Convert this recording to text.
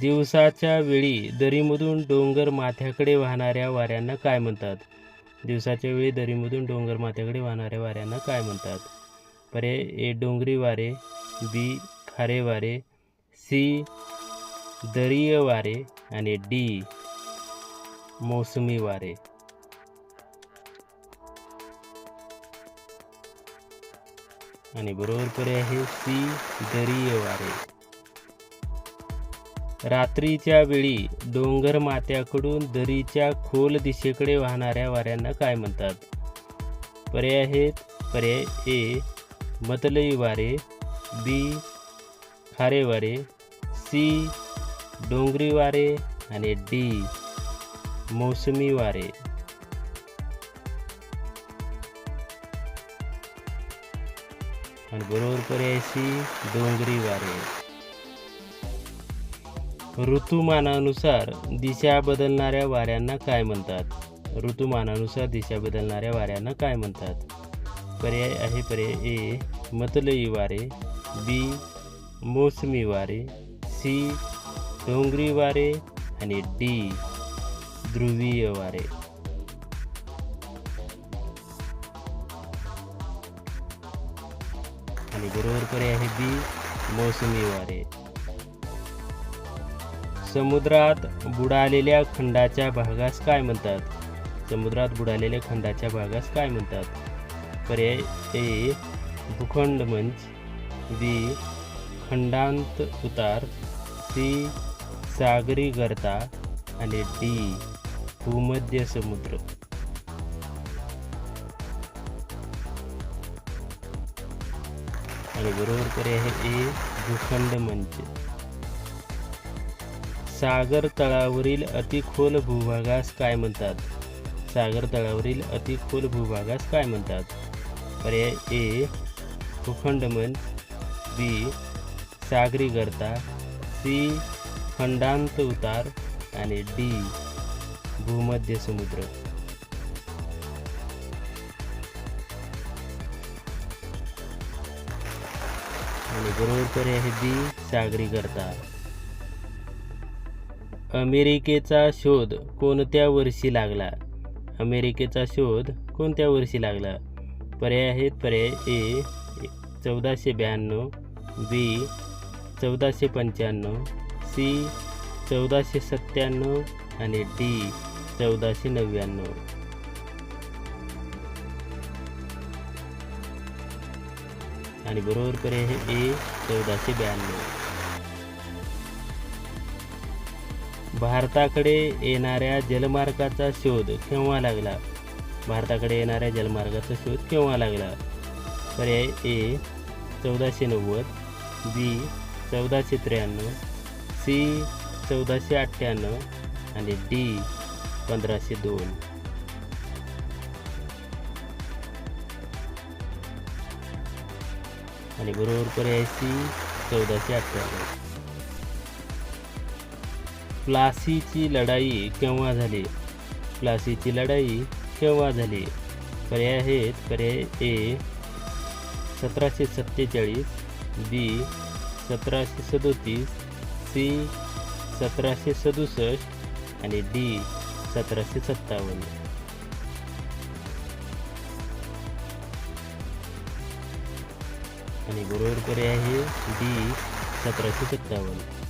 दिवसाच्या वेळी दरीमधून डोंगर माथ्याकडे वाहणाऱ्या वाऱ्यांना काय म्हणतात? दिवसाच्या वेळी दरीमधून डोंगर माथ्याकडे वाहणाऱ्या वाऱ्यांना काय म्हणतात? पर्याय ए डोंगरी वारे बी खारे वारे सी दरीय वारे आणि डी मोसमी वारे. आणि बरोबर पर्याय आहे सी दरीय वारे. रात्रीच्या वेळी डोंगर मात्याकडून दरीच्या खोल दिशेकडे वाहणाऱ्या वाऱ्यांना काय म्हणतात? पर्याय आहेत. पर्याय ए मतलई वारे बी खारे वारे सी डोंगरी वारे आणि डी मौसमी वारे. आणि बरोबर पर्याय सी डोंगरी वारे. ऋतुमानानुसार दिशा बदलणाऱ्या वाऱ्यांना काय म्हणतात? ऋतुमानानुसार दिशा बदलणाऱ्या वाऱ्यांना काय म्हणतात? पर्याय आहे पर्याय ए मतलई वारे बी मोसमी वारे सी डोंगरी वारे आणि डी ध्रुवीय वारे. आणि बरोबर पर्याय आहे बी मोसमी वारे. समुद्रात बुडालेल्या खंडाच्या भागास काय म्हणतात? समुद्रात बुडालेल्या खंडाच्या भागास काय म्हणतात? पर्याय ए भूखंड मंच बी खंडांत उतार सी सागरी गर्ता आणि डी भूमध्य समुद्र. आणि बरोबर पर्याय आहे ए भूखंड मंच. सागर तळावरील अतिखोल भूभागास काय म्हणतात? सागर तळावरील अतिखोल भूभागास काय म्हणतात? पर्याय ए भूखंड बी सागरी गर्ता सी खंडांत उतार आणि डी भूमध्य समुद्र. आणि बरोबर पर्याय आहे बी सागरी गर्ता अमेरिकेचा शोध कोणत्या वर्षी लागला? अमेरिकेचा शोध कोणत्या वर्षी लागला? पर्याय आहेत पर्याय ए चौदाशे ब्याण्णव बी चौदाशे पंच्याण्णव सी चौदाशे सत्त्याण्णव आणि डी चौदाशे नव्याण्णव. आणि बरोबर पर्याय हे ए चौदाशे ब्याण्णव. भारताकडे येणाऱ्या जलमार्गाचा शोध केव्हा लागला? भारताकडे येणाऱ्या जलमार्गाचा शोध केव्हा लागला? पर्याय ए चौदाशे नव्वद बी चौदाशे त्र्याण्णव सी चौदाशे अठ्ठ्याण्णव आणि डी पंधराशे दोन. आणि बरोबर पर्याय सी चौदाशे अठ्ठ्याण्णव. प्लासीची लढाई केव्हा झाली? प्लासीची लढाई केव्हा झाली? पर्याय आहेत पर्याय ए. सतराशे सत्तेचाळीस बी. सतराशे सदोतीस सी. सतराशे सदुसष्ट आणि डी. सतराशे सत्तावन्न. आणि बरोबर पर्याय आहे डी. सतराशे सत्तावन्न.